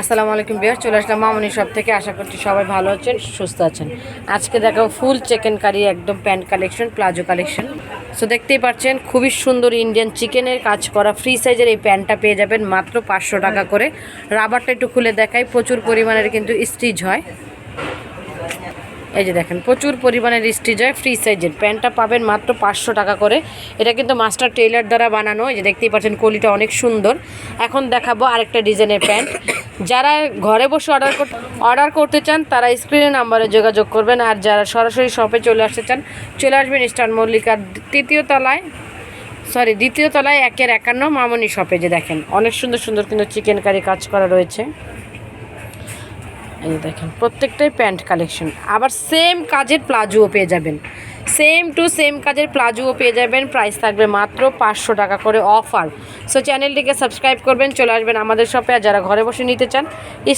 আসসালামু আলাইকুম বিয়ার চলে আসলাম মামনি সব থেকে। আশা করছি সবাই ভালো আছেন, সুস্থ আছেন। আজকে দেখাবো ফুল চিকেন কারি একদম pant collection palazzo collection so দেখতেই পাচ্ছেন, খুবই সুন্দর ইন্ডিয়ান চিকেনের কাজ করা ফ্রি সাইজের এই প্যান্টটা পেয়ে যাবেন মাত্র পাঁচশো টাকা করে। রাবারটা একটু খুলে দেখাই, প্রচুর পরিমাণের কিন্তু স্টিচ হয়। এই যে দেখেন, প্রচুর পরিমাণে হয় ফ্রি সাইজের প্যান্টটা পাবেন মাত্র পাঁচশো টাকা করে। এটা কিন্তু মাস্টার টেইলার দ্বারা বানানো। এই যে দেখতেই পাচ্ছেন, কলিটা অনেক সুন্দর। এখন দেখাবো আরেকটা ডিজাইনের প্যান্ট। যারা ঘরে বসে অর্ডার অর্ডার করতে চান, তারা স্ক্রিনে নাম্বারে যোগাযোগ করবেন। আর যারা সরাসরি শপে চলে আসতে চান, চলে আসবেন স্টার মল্লিকার তৃতীয় তলায়। সরি দ্বিতীয় তলায় একের একান্ন মামনি শপে যে দেখেন, অনেক সুন্দর সুন্দর কিন্তু চিকেন কারি কাজ করা রয়েছে। এই দেখেন প্রত্যেকটাই প্যান্ট কালেকশন। আবার সেম কাজের প্লাজোও পেয়ে যাবেন। সেম টু সেম কাজের প্লাজোও পেয়ে যাবেন। প্রাইস থাকবে মাত্র পাঁচশো টাকা করে অফার। সো চ্যানেলটিকে সাবস্ক্রাইব করবেন, চলে আসবেন আমাদের শপে আর যারা ঘরে বসে নিতে চান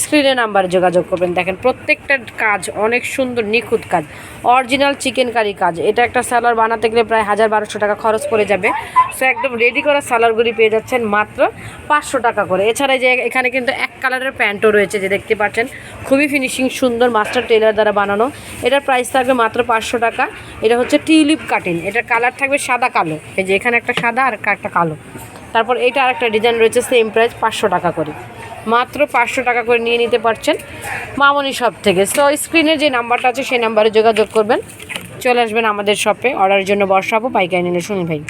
স্ক্রিনে নাম্বারে যোগাযোগ করবেন। দেখেন, প্রত্যেকটা কাজ অনেক সুন্দর, নিখুঁত কাজ। অরিজিনাল চিকেন কারি কাজ। এটা একটা স্যালার বানাতে গেলে প্রায় হাজার বারোশো টাকা খরচ পড়ে যাবে। সো একদম রেডি করা স্যালারগুলি পেয়ে যাচ্ছেন মাত্র পাঁচশো টাকা করে। এছাড়া যে এখানে কিন্তু এক কালারের প্যান্টও রয়েছে, যে দেখতে পাচ্ছেন। খুবই ফিনিশিং সুন্দর মাস্টার টেলার দ্বারা বানানো। এটার প্রাইস থাকবে মাত্র পাঁচশো টাকা। এটা হচ্ছে টিউলিপ কাটিং। এটার কালার থাকবে সাদা কালো। এই যে এখানে একটা সাদা আর একটা কালো। তারপর এটা আরেকটা ডিজাইন রয়েছে সেম প্রাইস পাঁচশো টাকা করে। মাত্র পাঁচশো টাকা করে নিয়ে নিতে পারছেন মামনি শপ থেকে। সো স্ক্রিনে যে নাম্বারটা আছে, সেই নাম্বারে যোগাযোগ করবেন। চলে আসবেন আমাদের শপে অর্ডারের জন্য বর্ষাবো পাইকারি নিলে শুনি ভাই।